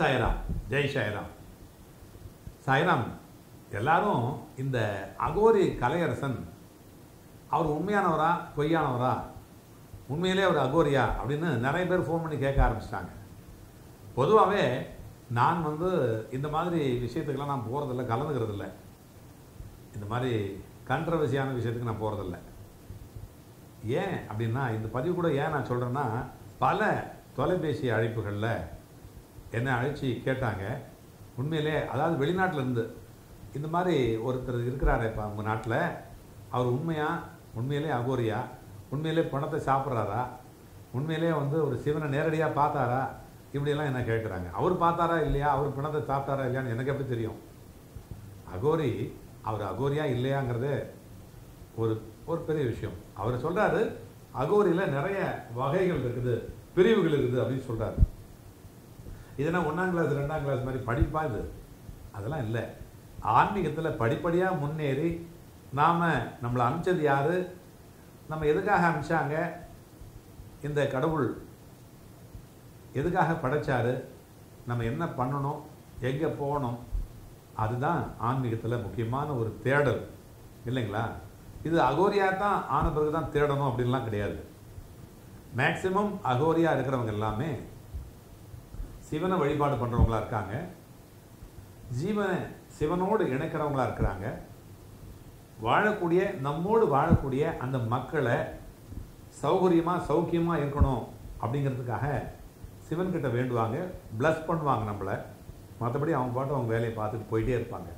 சாய்ராம். ஜெய் சாய்ராம். சாய்ராம் எல்லாரும் இந்த அகோரி கலையரசன் அவர் உண்மையானவரா பொய்யானவரா? உண்மையிலே அவர் அகோரியா? அப்படின்னு நிறைய பேர் ஃபோன் பண்ணி கேட்க ஆரம்பிச்சிட்டாங்க. பொதுவாகவே நான் வந்து இந்த மாதிரி விஷயத்துக்கெல்லாம் நான் போகிறதில்ல கலந்துக்கிறதில்ல. இந்த மாதிரி கண்ட்ரவர்சியான விஷயத்துக்கு நான் போகிறதில்ல ஏன் அப்படின்னா இந்த பதிவு கூட ஏன் நான் சொல்கிறேன்னா பல தொலைபேசி அழைப்புகளில் என்னை அழைச்சி கேட்டாங்க உண்மையிலே அதாவது வெளிநாட்டிலேருந்து இந்த மாதிரி ஒருத்தர் இருக்கிறாரு இப்போ அவங்க நாட்டில் அவர் உண்மையாக உண்மையிலே அகோரியா உண்மையிலே பணத்தை சாப்பிட்றாரா உண்மையிலே வந்து ஒரு சிவனை நேரடியாக பார்த்தாரா இப்படியெல்லாம் என்ன கேட்குறாங்க. அவர் பார்த்தாரா இல்லையா அவர் பணத்தை சாப்பிட்டாரா இல்லையான்னு எனக்கு எப்படி தெரியும்? அகோரி அவர் அகோரியா இல்லையாங்கிறது ஒரு ஒரு பெரிய விஷயம். அவர் சொல்கிறாரு அகோரியில் நிறைய வகைகள் இருக்குது பிரிவுகள் இருக்குது அப்படின்னு சொல்கிறாரு இதெல்லாம் ஒன்றாம் கிளாஸ் ரெண்டாம் கிளாஸ் மாதிரி படிப்பா இது? அதெல்லாம் இல்லை. ஆன்மீகத்தில் படிப்படியாக முன்னேறி நாம் நம்மளை அனுப்பிச்சது யார்? நம்ம எதுக்காக அனுப்பிச்சாங்க? இந்த கடவுள் எதுக்காக படைச்சாரு? நம்ம என்ன பண்ணணும்? எங்கே போகணும்? அதுதான் ஆன்மீகத்தில் முக்கியமான ஒரு தேடல். இல்லைங்களா? இது அகோரியா தான் ஆன பிறகு தான் தேடணும் அப்படின்லாம் கிடையாது. மேக்சிமம் அகோரியா இருக்கிறவங்க எல்லாமே சிவனை வழிபாடு பண்ணுறவங்களா இருக்காங்க. ஜீவனை சிவனோடு இணைக்கிறவங்களா இருக்கிறாங்க. வாழக்கூடிய நம்மோடு வாழக்கூடிய அந்த மக்களை சௌகரியமாக சௌக்கியமாக இருக்கணும் அப்படிங்கிறதுக்காக சிவன்கிட்ட வேண்டுவாங்க. ப்ளஸ் பண்ணுவாங்க நம்மளை. மற்றபடி அவங்க பாட்டு அவங்க வேலையை பார்த்துட்டு போயிட்டே இருப்பாங்க.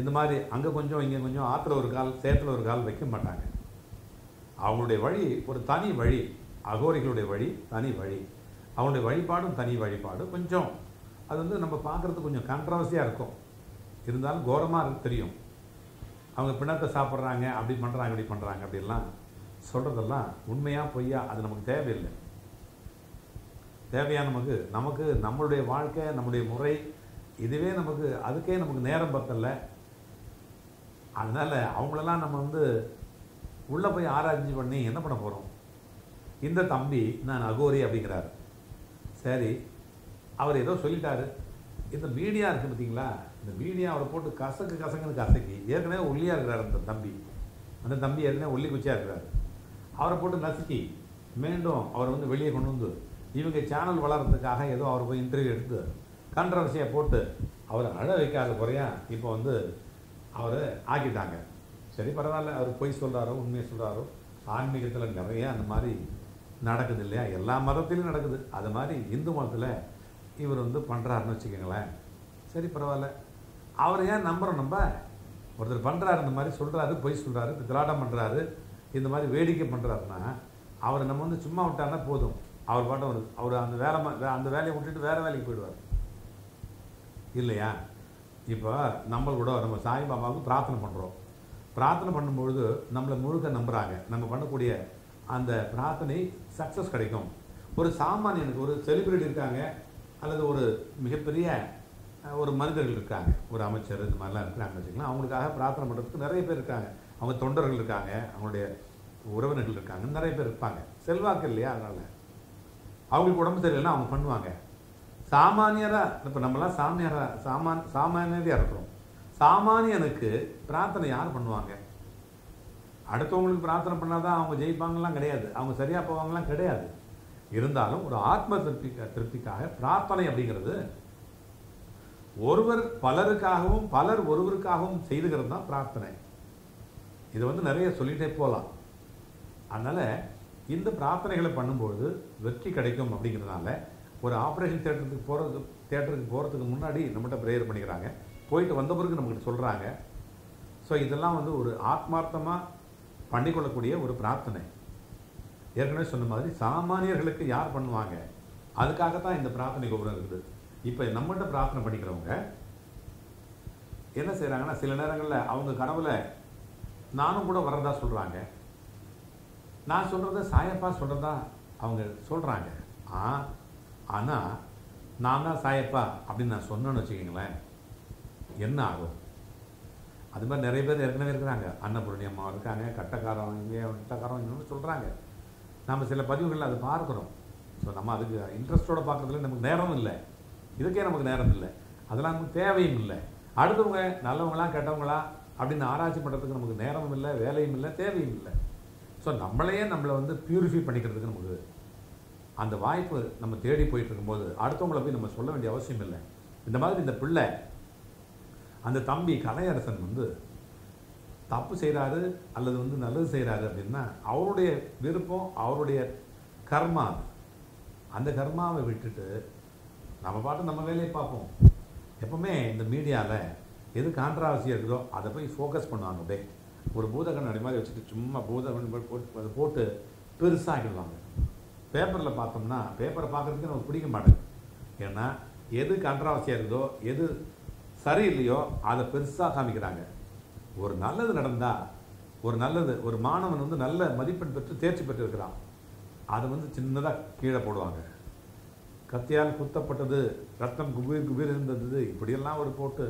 இந்த மாதிரி அங்கே கொஞ்சம் இங்கே கொஞ்சம் ஆற்றுல ஒரு கால் சேத்துல ஒரு கால் வைக்க மாட்டாங்க. அவங்களுடைய வழி ஒரு தனி வழி அகோரிகளுடைய வழி தனி வழி. அவனுடைய வழிபாடும் தனி வழிபாடு கொஞ்சம் அது வந்து நம்ம பார்க்குறதுக்கு கொஞ்சம் கான்ட்ரவர்சியாக இருக்கும். இருந்தாலும் கோரமாக இருக்கு தெரியும். அவங்க பிணத்தை சாப்பிட்றாங்க அப்படி பண்ணுறாங்க இப்படி பண்ணுறாங்க அப்படிலாம் சொல்கிறதெல்லாம் உண்மையாக பொய்யா அது நமக்கு தேவையில்லை. தேவையான நமக்கு நமக்கு நம்மளுடைய வாழ்க்கை நம்முடைய முறை இதுவே நமக்கு அதுக்கே நமக்கு நேரம் பத்தல. அதனால் அவங்களெல்லாம் நம்ம வந்து உள்ளே போய் ஆராய்ச்சி பண்ணி என்ன பண்ண போகிறோம் இந்த தம்பி நான் அகோரி அப்படிங்கிறாரு. சரி அவர் ஏதோ சொல்லிட்டாரு. இந்த மீடியா இருக்குது பார்த்தீங்களா? இந்த மீடியா அவரை போட்டு கசக்கு கசக்குன்னு கசக்கி ஏற்கனவே ஒல்லியாக இருக்கிறார் அந்த தம்பி. அந்த தம்பி ஏற்கனவே ஒல்லி குச்சியாக இருக்கிறார். அவரை போட்டு நசுக்கி மீண்டும் அவரை வந்து வெளியே கொண்டு வந்து இவங்க சேனல் வளர்கிறதுக்காக ஏதோ அவர் போய் இன்டர்வியூ எடுத்து கண்ட்ரவர்சியை போட்டு அவரை அழ வைக்காத குறையா இப்போ வந்து அவரை ஆக்கிட்டாங்க. சரி பரவாயில்ல அவர் பொய் சொல்கிறாரோ உண்மையை சொல்கிறாரோ ஆன்மீகத்தில் நிறைய அந்த மாதிரி நடக்குது இல்லையா எல்லா மதத்திலையும் நடக்குது. அது மாதிரி இந்து மதத்தில் இவர் வந்து பண்ணுறாருன்னு வச்சுக்கோங்களேன். சரி பரவாயில்ல. அவர் ஏன் நம்புகிறோம் நம்ம? ஒருத்தர் பண்ணுறாரு இந்த மாதிரி சொல்கிறாரு பொய் சொல்கிறாரு திராட்டம் பண்ணுறாரு இந்த மாதிரி வேடிக்கை பண்ணுறாருன்னா அவரை நம்ம வந்து சும்மா விட்டாருன்னா போதும். அவர் பாட்டம் வருது அவர் அந்த வேலை ம- வே- அந்த வேலையை விட்டுட்டு வேறு வேலைக்கு போயிடுவார். இல்லையா? இப்போ நம்ம கூட நம்ம சாய்பாபாவுக்கு பிரார்த்தனை பண்ணுறோம் பிரார்த்தனை பண்ணும்பொழுது நம்மளை முழுக்க நம்புகிறாங்க நம்ம பண்ணக்கூடிய அந்த பிரார்த்தனை சக்ஸஸ் கிடைக்கும். ஒரு சாமானியனுக்கு ஒரு செலிபிரிட்டி இருக்காங்க அல்லது ஒரு மிகப்பெரிய ஒரு மனிதர்கள் இருக்காங்க. ஒரு அமைச்சர் இந்த மாதிரிலாம் இருக்கிறாங்க வச்சுக்கலாம் அவங்களுக்காக பிரார்த்தனை பண்ணுறதுக்கு நிறைய பேர் இருக்காங்க. அவங்க தொண்டர்கள் இருக்காங்க அவங்களுடைய உறவினர்கள் இருக்காங்க நிறைய பேர் இருப்பாங்க. செல்வாக்கு இல்லையா? அதனால். அவங்களுக்கு உடம்பு சரியில்லைன்னா அவங்க பண்ணுவாங்க. சாமானியராக இப்போ நம்மலாம் சாமியாராக சாமான் சாமானியராக இருக்கிறோம். சாமானியனுக்கு பிரார்த்தனை யார் பண்ணுவாங்க? அடுத்தவங்களுக்கு பிரார்த்தனை பண்ணாதான் அவங்க ஜெயிப்பாங்கலாம் கிடையாது. அவங்க சரியாக போவாங்கலாம் கிடையாது. இருந்தாலும் ஒரு ஆத்ம திருப்தி திருப்திக்காக பிரார்த்தனை அப்படிங்கிறது ஒருவர் பலருக்காகவும் பலர் ஒருவருக்காகவும் செய்துகிறது தான் பிரார்த்தனை. இது வந்து நிறைய சொல்லிகிட்டே போகலாம். அதனால் இந்த பிரார்த்தனைகளை பண்ணும்போது வெற்றி கிடைக்கும் அப்படிங்கிறதுனால ஒரு ஆப்ரேஷன் தேட்டருக்கு போகிறது தேட்டருக்கு போகிறதுக்கு முன்னாடி நம்மகிட்ட ப்ரேயர் பண்ணிக்கிறாங்க. போயிட்டு வந்த பிறகு நம்மகிட்ட சொல்கிறாங்க ஸோ இதெல்லாம் வந்து ஒரு ஆத்மார்த்தமாக பண்ணிக்கொள்ளக்கூடிய ஒரு பிரார்த்தனை. ஏற்கனவே சொன்ன மாதிரி சாமானியர்களுக்கு யார் பண்ணுவாங்க? அதுக்காகத்தான் இந்த பிரார்த்தனை கோபுரம் இருக்குது. இப்போ நம்மகிட்ட பிரார்த்தனை பண்ணிக்கிறவங்க என்ன செய்கிறாங்கன்னா சில நேரங்களில் அவங்க கனவுல நானும் கூட வர்றதா சொல்கிறாங்க நான் சொல்கிறத சாயப்பா சொல்கிறதா அவங்க சொல்கிறாங்க ஆ ஆனால் நான் தான் சாயப்பா அப்படின்னு நான் சொன்னேன்னு வச்சுக்கிங்களேன். என்ன ஆகும்? அது மாதிரி நிறைய பேர் ஏற்கனவே இருக்கிறாங்க. அன்னபூரணி அம்மா இருக்காங்க கட்டக்காரம் இங்கே கட்டக்காரம் இன்னொன்று சொல்கிறாங்க நம்ம சில பதிவுகளில் அதை பார்க்குறோம். ஸோ நம்ம அதுக்கு இன்ட்ரெஸ்ட்டோடு பார்க்குறதுல நமக்கு நேரம் இல்லை. இதுக்கே நமக்கு நேரம் இல்லை. அதெல்லாம் நமக்கு தேவையும் இல்லை. அடுத்தவங்க நல்லவங்களா கெட்டவங்களா அப்படின்னு ஆராய்ச்சி பண்ணுறதுக்கு நமக்கு நேரமும் இல்லை வேலையும் இல்லை தேவையும் இல்லை. ஸோ நம்மளையே நம்மளை வந்து பியூரிஃபை பண்ணிக்கிறதுக்கு நமக்கு அந்த வாய்ப்பு நம்ம தேடி போயிட்டு இருக்கும்போது அடுத்தவங்களை போய் நம்ம சொல்ல வேண்டிய அவசியம் இல்லை. இந்த மாதிரி இந்த பிள்ளை அந்த தம்பி கலையரசன் வந்து தப்பு செய்கிறாரு அல்லது வந்து நல்லது செய்கிறாரு அப்படின்னா அவருடைய விருப்பம் அவருடைய கர்மா அந்த கர்மாவை விட்டுட்டு நம்ம பாட்டு நம்ம வேலையை பார்ப்போம். எப்பவுமே இந்த மீடியாவில் எது கான்ட்ராவர்சியாக இருக்குதோ அதை போய் ஃபோக்கஸ் பண்ணுவாங்க அப்படியே. ஒரு பூதகண்ணாடி மாதிரி வச்சுட்டு சும்மா பூத போட்டு அதை போட்டு பெருசாகிடுவாங்க பேப்பரில் பார்த்தோம்னா பேப்பரை பார்க்குறதுக்கு நமக்கு பிடிக்க மாட்டேங்குது. ஏன்னா எது கான்ட்ராவர்சியாக இருக்குதோ எது சரியில்லையோ அதை பெருசாக காமிக்கிறாங்க. ஒரு நல்லது நடந்தால் ஒரு நல்லது ஒரு மாணவன் வந்து நல்ல மதிப்பெண் பெற்று தேர்ச்சி பெற்றிருக்கிறான். அதை வந்து சின்னதாக கீழே போடுவாங்க. கத்தியால் குத்தப்பட்டது ரத்தம் குபீர் குபீர் இருந்தது இப்படியெல்லாம் ஒரு போட்டு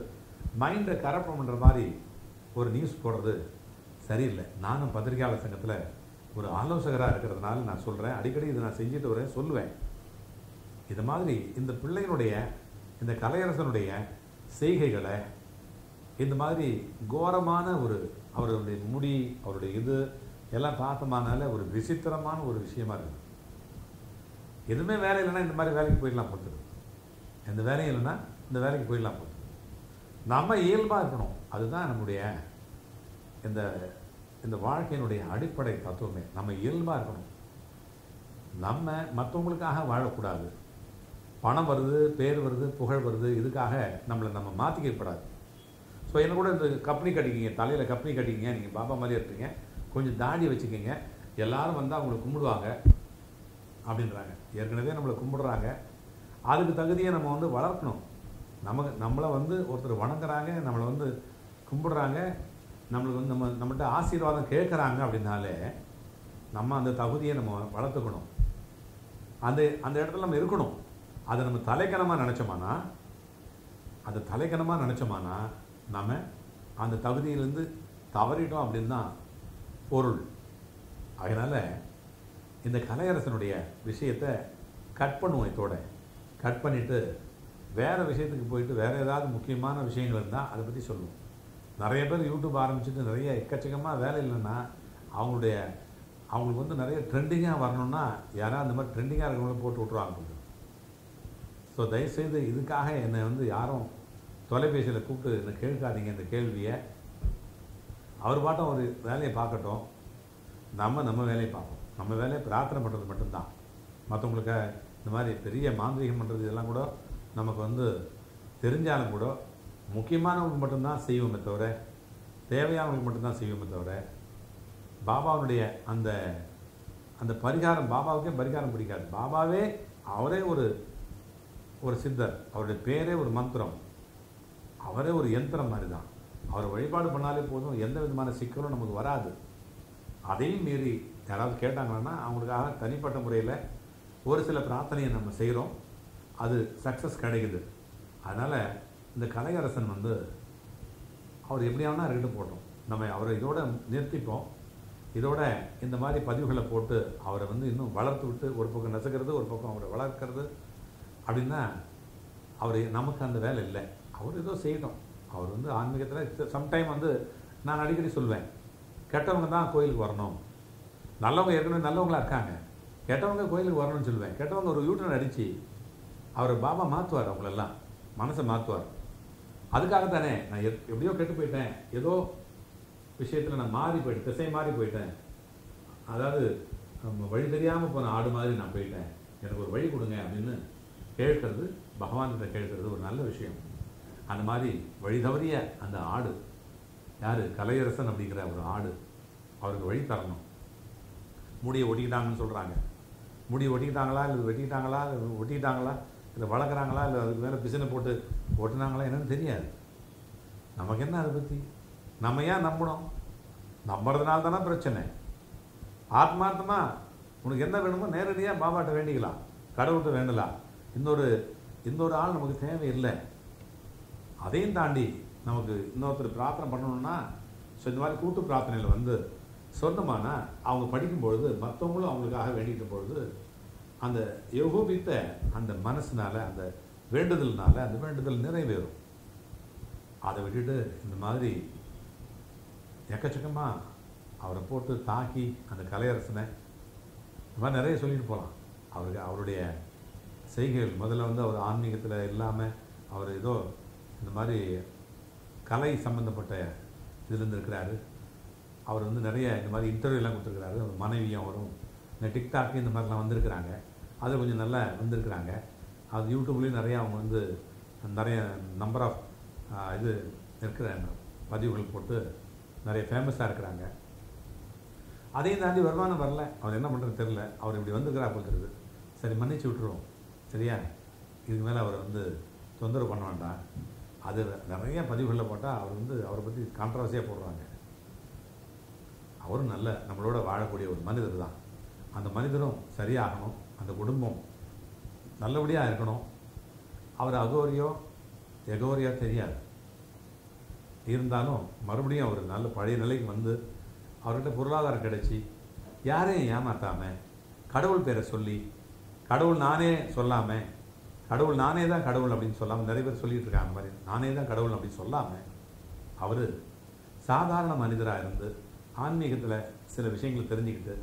மைண்டை கரப்பம் பண்ணுற மாதிரி ஒரு நியூஸ் போடுறது சரியில்லை. நானும் பத்திரிகையாளர் சங்கத்தில் ஒரு ஆலோசகராக இருக்கிறதுனால நான் சொல்கிறேன் அடிக்கடி இதை நான் செஞ்சுட்டு வரேன் சொல்லுவேன். இது மாதிரி இந்த பிள்ளையினுடைய இந்த கலையரசனுடைய செய்கைகளை இந்த மாதிரி கோரமான ஒரு அவருடைய முடி அவருடைய இது எல்லாம் பார்த்தமானால ஒரு விசித்திரமான ஒரு விஷயமா இருக்குது. எதுவுமே வேலை இல்லைன்னா இந்த மாதிரி வேலைக்கு போயிடலாம் போட்டுது எந்த வேலையும் இல்லைன்னா இந்த வேலைக்கு போயிடலாம் போட்டுது நம்ம இயல்பாக இருக்கணும். அதுதான் நம்முடைய இந்த இந்த வாழ்க்கையினுடைய அடிப்படை தத்துவமே. நம்ம இயல்பாக இருக்கணும். நம்ம மற்றவங்களுக்காக வாழக்கூடாது. பணம் வருது பேர் வருது புகழ் வருது இதுக்காக நம்மளை நம்ம மாற்றிக்கப்படாது ஸோ என்ன கூட இந்த கம்பெனி கட்டிக்கிங்க தலையில் கம்பெனி கட்டிக்கிங்க நீங்கள் பாபா மாதிரி இருப்பீங்க கொஞ்சம் தாடி வச்சுக்கிங்க எல்லாரும் வந்து அவங்கள கும்பிடுவாங்க அப்படின்றாங்க. ஏற்கனவே நம்மளை கும்பிடுறாங்க. அதுக்கு தகுதியை நம்ம வந்து வளர்க்கணும். நமக்கு நம்மளை வந்து ஒருத்தர் வணங்குறாங்க நம்மளை வந்து கும்பிடுறாங்க நம்மளுக்கு வந்து நம்ம நம்மகிட்ட ஆசீர்வாதம் கேட்குறாங்க அப்படின்னாலே நம்ம அந்த தகுதியை நம்ம வளர்த்துக்கணும். அந்த அந்த இடத்துல நம்ம இருக்கணும். அதை நம்ம தலைக்கணமாக நினச்சோமானா அந்த தலைக்கணமாக நினச்சோமானா நம்ம அந்த தகுதியிலேருந்து தவறிட்டோம் அப்படின்னு தான் பொருள். அதனால் இந்த கலையரசனுடைய விஷயத்தை கட் பண்ணுவோம் இதோட. கட் பண்ணிவிட்டு வேறு விஷயத்துக்கு போயிட்டு வேறு ஏதாவது முக்கியமான விஷயங்கள் இருந்தால் அதை பற்றி சொல்லுவோம். நிறைய பேர் யூடியூப் ஆரம்பிச்சுட்டு நிறைய எக்கச்சக்கமாக வேலை இல்லைன்னா அவங்களுடைய அவங்களுக்கு வந்து நிறைய ட்ரெண்டிங்காக வரணும்னா யாராவது அந்த மாதிரி ட்ரெண்டிங்காக இருக்கிறவங்கள போட்டு விட்ருவாங்க ஸோ தயவுசெய்து இதுக்காக என்னை வந்து யாரும் தொலைபேசியில் கூப்பிட்டு என்னை கேட்காதீங்க இந்த கேள்வியை. அவர் பாட்டம் ஒரு வேலையை பார்க்கட்டும். நம்ம நம்ம வேலையை பார்ப்போம். நம்ம வேலையை பிரார்த்தனை பண்ணுறது மட்டும்தான். மற்றவங்களுக்கு இந்த மாதிரி பெரிய மாந்திரிகம் பண்ணுறது இதெல்லாம் கூட நமக்கு வந்து தெரிஞ்சாலும் கூட முக்கியமானவங்களுக்கு மட்டும்தான் செய்வோமே தவிர தேவையானவங்களுக்கு மட்டும்தான் செய்வோமே தவிர பாபாவுடைய அந்த அந்த பரிகாரம் பாபாவுக்கே பரிகாரம் பிடிக்காது. பாபாவே அவரே ஒரு ஒரு சித்தர் அவருடைய பேரே ஒரு மந்திரம். அவரே ஒரு யந்திரம் மாதிரி தான் அவர் வழிபாடு பண்ணாலே போதும் எந்த விதமான சிக்கலும் நமக்கு வராது. அதையும் மீறி யாராவது கேட்டாங்கன்னா அவங்களுக்காக தனிப்பட்ட முறையில் ஒரு சில பிரார்த்தனையை நம்ம செய்கிறோம் அது சக்ஸஸ் கிடைக்குது. அதனால் இந்த கலையரசன் வந்து அவர் எப்படியானா இருக்கட்டும் போட்டோம். நம்ம அவரை இதோட நிறுத்திப்போம். இதோட இந்த மாதிரி பதிவுகளை போட்டு அவரை வந்து இன்னும் வளர்த்து விட்டு ஒரு பக்கம் நசுக்கிறது ஒரு பக்கம் அவரை வளர்க்கறது அப்படின்னா அவர் நமக்கு அந்த வேலை இல்லை. அவர் ஏதோ செய்யணும் அவர் வந்து ஆன்மீகத்தில் சம்டைம் வந்து நான் அடிக்கடி சொல்வேன் கெட்டவங்க தான் கோயிலுக்கு வரணும். நல்லவங்க ஏற்கனவே நல்லவங்களா இருக்காங்க. கெட்டவங்க கோயிலுக்கு வரணும்னு சொல்லுவேன். கெட்டவங்க ஒரு யூட்டன் அடித்து அவர் பாபா மாற்றுவார் அவங்களெல்லாம். மனசை மாற்றுவார் அதுக்காக தானே நான் எப்படியோ கெட்டு போயிட்டேன். ஏதோ விஷயத்தில் நான் மாறி போயிட்டேன் திசை மாறி போயிட்டேன். அதாவது நம்ம வழி தெரியாமல் போன ஆடு மாதிரி நான் போயிட்டேன். எனக்கு ஒரு வழி கொடுங்க அப்படின்னு கேட்கறது பகவான்கிட்ட கேட்கறது ஒரு நல்ல விஷயம். அந்த மாதிரி வழி தவறிய அந்த ஆடு யார்? கலையரசன் அப்படிங்கிற ஒரு ஆடு அவருக்கு வழி தரணும். முடியை ஒட்டிக்கிட்டாங்கன்னு சொல்கிறாங்க முடி ஒட்டிக்கிட்டாங்களா? இல்லை வெட்டிக்கிட்டாங்களா? இல்லை ஒட்டிக்கிட்டாங்களா இல்லை வளர்க்குறாங்களா? இல்லை அதுக்கு மேலே பிசினை போட்டு ஒட்டினாங்களா என்னன்னு தெரியாது. நமக்கு என்ன அதை பற்றி நம்ம ஏன் நம்பணும்? நம்புறதுனால தானே பிரச்சனை. ஆத்மார்த்தமாக உனக்கு என்ன வேணுமோ நேரடியாக பாபாட்ட வேண்டிக்கலாம். கடவுள்கிட்ட வேண்டலாம். இன்னொரு இன்னொரு ஆள் நமக்கு தேவையில்லை. அதையும் தாண்டி நமக்கு இன்னொருத்தர் பிரார்த்தனை பண்ணணும்னா ஸோ இந்த மாதிரி கூட்டு பிரார்த்தனையில் வந்து சொன்னோமானா அவங்க படிக்கும்பொழுது மற்றவங்களும் அவங்களுக்காக வேண்டிக்கிட்ட பொழுது அந்த யோகோபித்த அந்த மனசுனால் அந்த வேண்டுதல்னால அந்த வேண்டுதல் நிறைவேறும். அதை விட்டுட்டு இந்த மாதிரி எக்கச்சக்கமாக அவரை போட்டு தாக்கி அந்த கலையரசனை இந்த மாதிரி நிறைய சொல்லிட்டு போகலாம். அவருக்கு அவருடைய செய்கைகள். முதல்ல வந்து அவர் ஆன்மீகத்தில் இல்லாமல் அவர் ஏதோ இந்த மாதிரி கலை சம்மந்தப்பட்ட இதில் இருக்கிறாரு அவர் வந்து நிறைய இந்த மாதிரி இன்டர்வியூலாம் கொடுத்துருக்கிறாரு. அவர் மனைவியும் வரும் இந்த டிக்டாக் இந்த மாதிரிலாம் வந்திருக்கிறாங்க. அது கொஞ்சம் நல்லா வந்திருக்கிறாங்க. அது யூடியூப்லேயும் நிறையா அவங்க வந்து நிறைய நம்பர் ஆஃப் இது இருக்கிற பதிவுகள் போட்டு நிறைய ஃபேமஸாக இருக்கிறாங்க. அதையும் தாண்டி வருமானம் வரல. அவர் என்ன பண்ணுறது தெரில அவர் இப்படி வந்துருக்கிறா போல் தெரியுது. சரி மன்னிச்சு விட்டுருவோம். சரியா இதுக்கு மேலே அவர் வந்து தொந்தரவு பண்ண வேண்டாம். அது நிறைய பதிவுகளில் போட்டால் அவர் வந்து அவரை பற்றி கான்ட்ரவர்சியாக போடுறாங்க. அவரும் நல்ல நம்மளோட வாழக்கூடிய ஒரு மனிதர் தான். அந்த மனிதரும் சரியாகணும். அந்த குடும்பம் நல்லபடியாக இருக்கணும். அவர் அகோரியோ எகோரியோ தெரியாது. இருந்தாலும் மறுபடியும் அவர் நல்ல பழைய நிலைக்கு வந்து அவர்கிட்ட பொருளாதாரம் கிடைச்சி யாரையும் ஏமாற்றாமல் கடவுள் பேரை சொல்லி கடவுள் நானே சொல்லாமல் கடவுள் நானே தான் கடவுள் அப்படின்னு சொல்லாமல் நிறைய பேர் சொல்லிட்டு இருக்காங்க அந்த மாதிரி நானே தான் கடவுள் அப்படின்னு சொல்லாமல் அவர் சாதாரண மனிதராக இருந்து ஆன்மீகத்தில் சில விஷயங்களை தெரிஞ்சுக்கிட்டு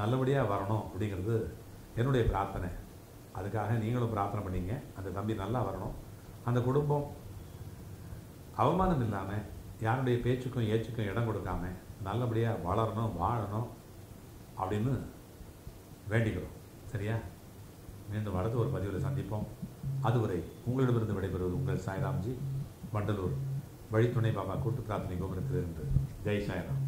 நல்லபடியாக வரணும் அப்படிங்கிறது என்னுடைய பிரார்த்தனை. அதுக்காக நீங்களும் பிரார்த்தனை பண்ணீங்க. அந்த தம்பி நல்லா வரணும். அந்த குடும்பம் அவமானம் இல்லாமல் யாருடைய பேச்சுக்கும் ஏச்சுக்கும் இடம் கொடுக்காம நல்லபடியாக வளரணும் வாழணும் அப்படின்னு வேண்டிக்கிறோம். சரியா? மீண்டும் அடுத்த ஒரு பதிவில் சந்திப்போம். அதுவரை உங்களிடமிருந்து விடைபெறுவது உங்கள் சாய்ராம்ஜி. வண்டலூர் வழித்துணை பாபா கூட்டு பிரார்த்தனை கோபுரத்திலிருந்து. ஜெய் சாய்ராம்.